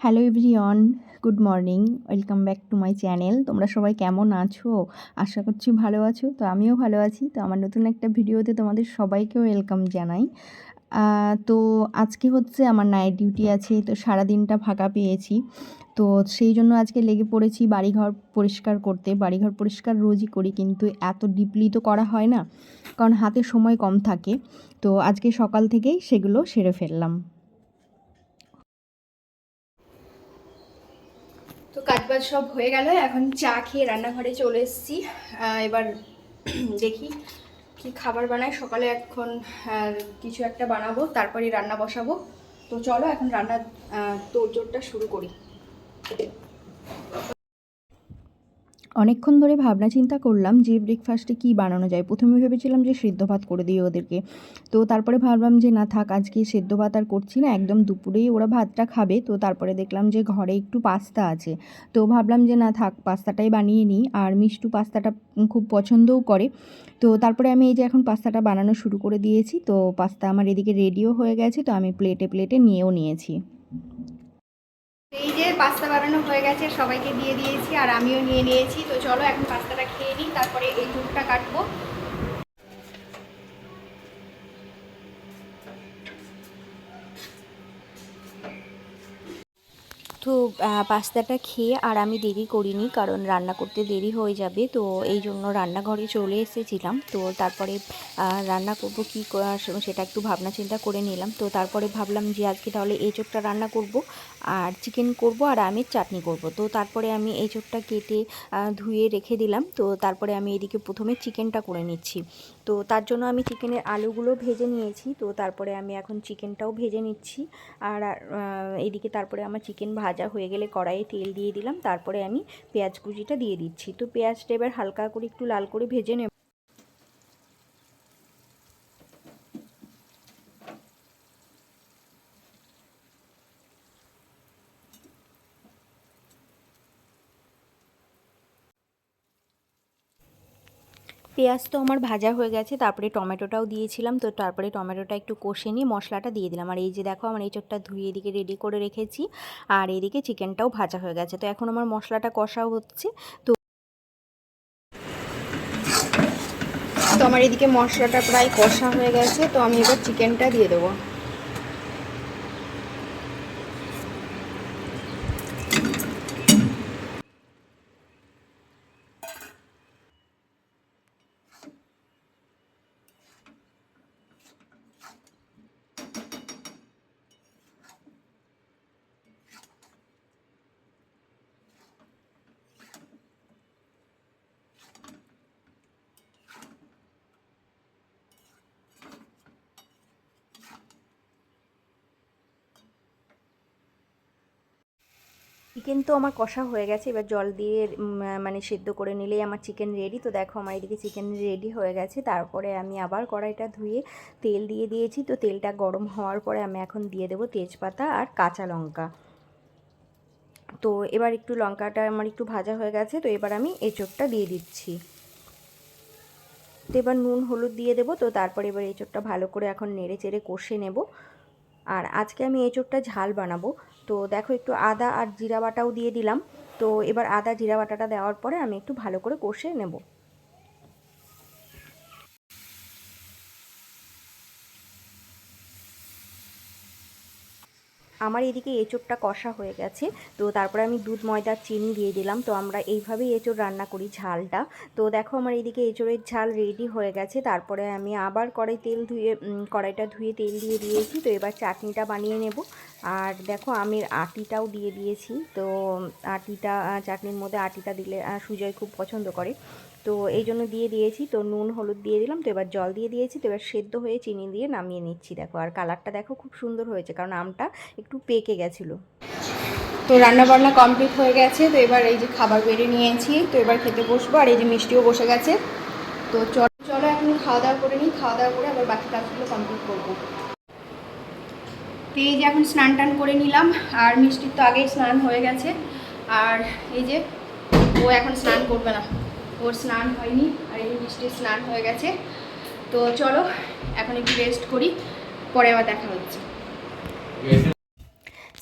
Hello everyone good morning welcome back to my channel তোমরা সবাই কেমন আছো? আশা করছি ভালো আছো। তো আমিও ভালো আছি। তো আমার নতুন একটা ভিডিওতে তোমাদের সবাইকে ওয়েলকাম জানাই। তো আজকে হচ্ছে আমার নাইট ডিউটি আছে, তো সারা দিনটা ফাঁকা পেয়েছি। তো সেই জন্য আজকে লেগে পড়েছি বাড়িঘর পরিষ্কার করতে। বাড়িঘর পরিষ্কার রোজই করি, কিন্তু এত ডিপলি তো করা হয় না, কারণ হাতে সময় কম থাকে। তো আজকে সকাল থেকেই সেগুলো সেরে ফেললাম। তো কাজবাজ সব হয়ে গেল, এখন চা খেয়ে রান্নাঘরে চলে এসেছি। এবার দেখি কি খাবার বানাই। সকালে এখন কিছু একটা বানাবো তারপরে রান্না বসাবো। তো চলো এখন রান্নার তোড়জোড়টা শুরু করি। অনেকক্ষণ ধরে ভাবনা চিন্তা করলাম যে ব্রেকফাস্টে কী বানানো যায়। প্রথমে ভেবেছিলাম যে সেদ্ধ ভাত করে দিই ওদেরকে। তো তারপরে ভাবলাম যে না থাক, আজকে সেদ্ধ ভাত আর করছি না, একদম দুপুরেই ওরা ভাতটা খাবে। তো তারপরে দেখলাম যে ঘরে একটু পাস্তা আছে। তো ভাবলাম যে না থাক, পাস্তাটাই বানিয়ে নিই। আর মিষ্টু পাস্তাটা খুব পছন্দও করে। তো তারপরে আমি এই যে এখন পাস্তাটা বানানো শুরু করে দিয়েছি। তো পাস্তা আমার এদিকে রেডিও হয়ে গেছে। তো আমি প্লেটে প্লেটে নিয়েও নিয়েছি। এই যে পাস্তা বানানো হয়ে গেছে, সবাইকে দিয়ে দিয়েছি আর আমিও নিয়ে নিয়েছি। তো চলো এখন পাস্তাটা খেয়ে নিই, তারপরে এই দুধটা কাটবো। তো পাস্তাটা খেয়ে আর আমি দেরি করিনি কারণ রান্না করতে দেরি হয়ে যাবে। তো এই জন্য রান্নাঘরে চলে এসেছিলাম। তো তারপরে রান্না করব কী সেটা একটু ভাবনা চিন্তা করে নিলাম। তো তারপরে ভাবলাম যে আজকে তাহলে এই এঁচোড়টা রান্না করব আর চিকেন করব আর আমের চাটনি করব। তো তারপরে আমি এই এঁচোড়টা কেটে ধুয়ে রেখে দিলাম। তো তারপরে আমি এদিকে প্রথমে চিকেনটা করে নিচ্ছি। তো তার জন্য আমি চিকেনের আলুগুলো ভেজে নিয়েছি। তো তারপরে আমি এখন চিকেনটাও ভেজে নিচ্ছি। আর এদিকে তারপরে আমার চিকেন ভাজা হয়ে গেলে কড়াইয়ে তেল দিয়ে দিলাম। তারপরে আমি পেঁয়াজ কুচিটা দিয়ে দিচ্ছি। তো পেঁয়াজটা এবার হালকা করে একটু লাল করে ভেজে নেব। পেঁয়াজ তো আমার ভাজা হয়ে গেছে, তারপরে টমেটোটাও দিয়েছিলাম, তো তারপরে টমেটোটা একটু কষে নিয়ে মশলাটা দিয়ে দিলাম। আর এই যে দেখো আমার এঁচোড়টা ধুয়ে এদিকে রেডি করে রেখেছি, আর এদিকে চিকেনটাও ভাজা হয়ে গেছে। তো এখন আমার মশলাটা কষা হচ্ছে, তো তো আমার এদিকে মশলাটা প্রায় কষা হয়ে গেছে, তো আমি এবার চিকেনটা দিয়ে দেবো। চিকেন তো আমার কষা হয়ে গেছে। এবার জল দিয়ে মানে সেদ্ধ করে নিলেই আমার চিকেন রেডি তো দেখো আমার এদিকে চিকেন রেডি হয়ে গেছে। তারপরে আমি আবার কড়াইটা ধুয়ে তেল দিয়ে দিয়েছি। তো তেলটা গরম হওয়ার পরে আমি এখন দিয়ে দেবো তেজপাতা আর কাঁচা লঙ্কা। তো এবার একটু লঙ্কাটা আমার একটু ভাজা হয়ে গেছে। তো এবার আমি এঁচোড়টা দিয়ে দিচ্ছি। তো এবার নুন, হলুদ দিয়ে দেবো। তো তারপরে এবার এঁচোড়টা ভালো করে এখন নেড়ে চেড়ে কষে নেব। আর আজকে আমি এঁচোড়টা ঝাল বানাবো। তো দেখো একটু আদা আর জিরা বাটাও দিয়ে দিলাম। তো এবার আদা জিরা বাটাটা দেওয়ার পরে আমি একটু ভালো করে কষে নেব। আমার এদিকে এঁচোড়টা কষা হয়ে গেছে। তো তারপরে আমি দুধ, ময়দা, চিনি দিয়ে দিলাম। তো আমরা এইভাবেই এঁচোড় রান্না করি ঝালটা। তো দেখো আমার এদিকে এঁচোড়ের ঝাল রেডি হয়ে গেছে। তারপরে আমি আবার কড়াই তেল ধুয়ে কড়াইটা ধুয়ে তেল দিয়ে দিয়েছি। তো এবার চাটনিটা বানিয়ে নেব। আর দেখো আমের আটিটাও দিয়ে দিয়েছি। তো আটিটা চাটনির মধ্যে আটিটা দিলে সুজয় খুব পছন্দ করে। তো এই জন্য দিয়ে দিয়েছি। তো নুন, হলুদ দিয়ে দিলাম। তো এবার জল দিয়ে দিয়েছি। তো এবার সেদ্ধ হয়ে চিনি দিয়ে নামিয়ে নিচ্ছি। দেখো, আর কালারটা দেখো খুব সুন্দর হয়েছে, কারণ আমটা একটু পেকে গেছিল। তো রান্না বান্না কমপ্লিট হয়ে গেছে। তো এবার এই যে খাবার বেড়ে নিয়েছি। তো এবার খেতে বসবো। আর এই যে মিষ্টিও বসে গেছে। তো চলো চলো এখন খাওয়া দাওয়া করে নিই। খাওয়া দাওয়া করে আবার বাকি কাজগুলো কমপ্লিট করব। তো এই যে এখন স্নান টান করে নিলাম। আর মিষ্টির তো আগেই স্নান হয়ে গেছে। আর এই যে ও এখন স্নান করবে না। ওর স্নান হয়নি, আর এই যে মিষ্টির স্নান হয়ে গেছে। তো চলো, এখন একটু রেস্ট করি, পরে আবার দেখা হচ্ছে।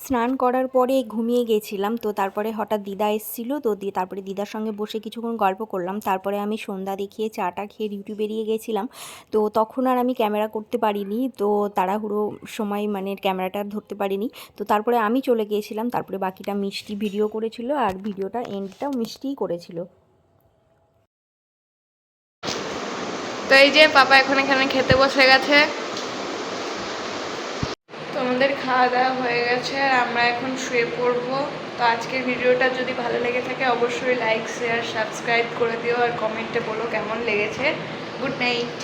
স্নান করার পরে ঘুমিয়ে গেছিলাম, তো তারপরে হঠাৎ দিদা এসেছিল, তো দিয়ে তারপরে দিদার সঙ্গে বসে কিছুক্ষণ গল্প করলাম। তারপরে আমি সন্ধ্যা দেখিয়ে চাটা খেয়ে ডিউটি বেরিয়ে গেছিলাম। তো তখন আর আমি ক্যামেরা করতে পারিনি, তো তাড়াহুড়ো সময় মানে ক্যামেরাটা ধরতে পারিনি। তো তারপরে আমি চলে গিয়েছিলাম, তারপরে বাকিটা মিষ্টি ভিডিও করেছিল, আর ভিডিওটা এন্ডটাও মিষ্টিই করেছিল। তো এই যে পাপা এখন এখানে খেতে বসে গেছে। তোমাদের খাওয়া দাওয়া হয়ে গেছে আর আমরা এখন শুয়ে পড়ব। তো আজকের ভিডিওটা যদি ভালো লেগে থাকে অবশ্যই লাইক, শেয়ার, সাবস্ক্রাইব করে দিও আর কমেন্টে বলো কেমন লেগেছে। Good night.